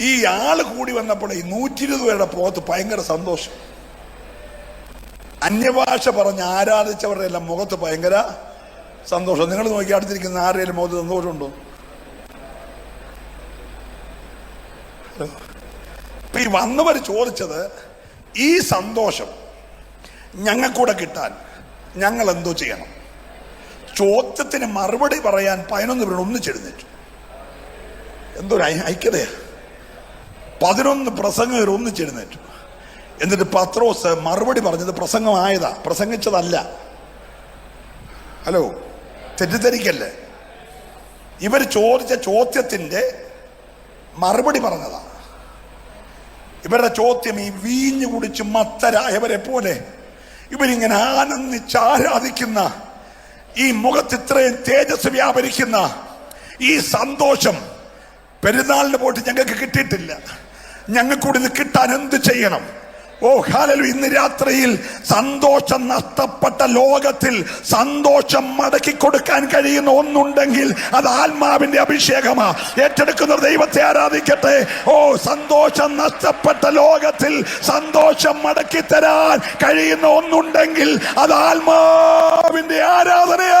ഈ ആൾ കൂടി വന്നപ്പോൾ ഈ നൂറ്റി ഇരുപത് പേരുടെ പുറത്ത് ഭയങ്കര സന്തോഷം. അന്യഭാഷ പറഞ്ഞ് ആരാധിച്ചവരുടെ എല്ലാം മുഖത്ത് ഭയങ്കര സന്തോഷം. നിങ്ങൾ നോക്കി അടുത്തിരിക്കുന്ന ആരുടെയും മുഖത്ത് സന്തോഷമുണ്ടോ? ഈ വന്നവർ ചോദിച്ചത് ഈ സന്തോഷം ഞങ്ങൾക്കൂടെ കിട്ടാൻ ഞങ്ങൾ എന്തോ ചെയ്യണം. ചോദ്യത്തിന് മറുപടി പറയാൻ പതിനൊന്ന് പേരോട് ഒന്നിച്ചെഴുന്നേറ്റു എന്തോ ഐക്യതയാണ് ഐക്യതയാ. പതിനൊന്ന് പ്രസംഗകർ ഒന്നിച്ചെഴുന്നേറ്റു. എന്നിട്ട് പത്രോസ് മറുപടി പറഞ്ഞത് പ്രസംഗമായതാ. പ്രസംഗിച്ചതല്ല. ഹലോ തെറ്റിദ്ധരിക്കല്ലേ? ഇവർ ചോദിച്ച ചോദ്യത്തിന്റെ മറുപടി പറഞ്ഞതാ. ഇവരുടെ ചോദ്യം ഈ വീഞ്ഞു കുടിച്ച് മത്തരായവരെ പോലെ. ഇവരിങ്ങനെ ആനന്ദിച്ച് ആരാധിക്കുന്ന ഈ മുഖത്ത് ഇത്രയും തേജസ് വ്യാപരിക്കുന്ന ഈ സന്തോഷം പെരുന്നാളിന് പോയിട്ട് ഞങ്ങൾക്ക് കിട്ടിയിട്ടില്ല. ഞങ്ങൾക്കൂടി കിട്ടാൻ എന്ത് ചെയ്യണം? ഓ ഹാലലു ഇന്ന് രാത്രിയിൽ സന്തോഷം നഷ്ടപ്പെട്ട ലോകത്തിൽ സന്തോഷം മടക്കി കൊടുക്കാൻ കഴിയുന്ന ഒന്നുണ്ടെങ്കിൽ അത് ആത്മാവിന്റെ അഭിഷേകമാ. ഏറ്റെടുക്കുന്ന ദൈവത്തെ ആരാധിക്കട്ടെ? ഓ സന്തോഷം നഷ്ടപ്പെട്ട ലോകത്തിൽ സന്തോഷം മടക്കി തരാൻ കഴിയുന്ന ഒന്നുണ്ടെങ്കിൽ അത് ആത്മാവിന്റെ ആരാധനയോ.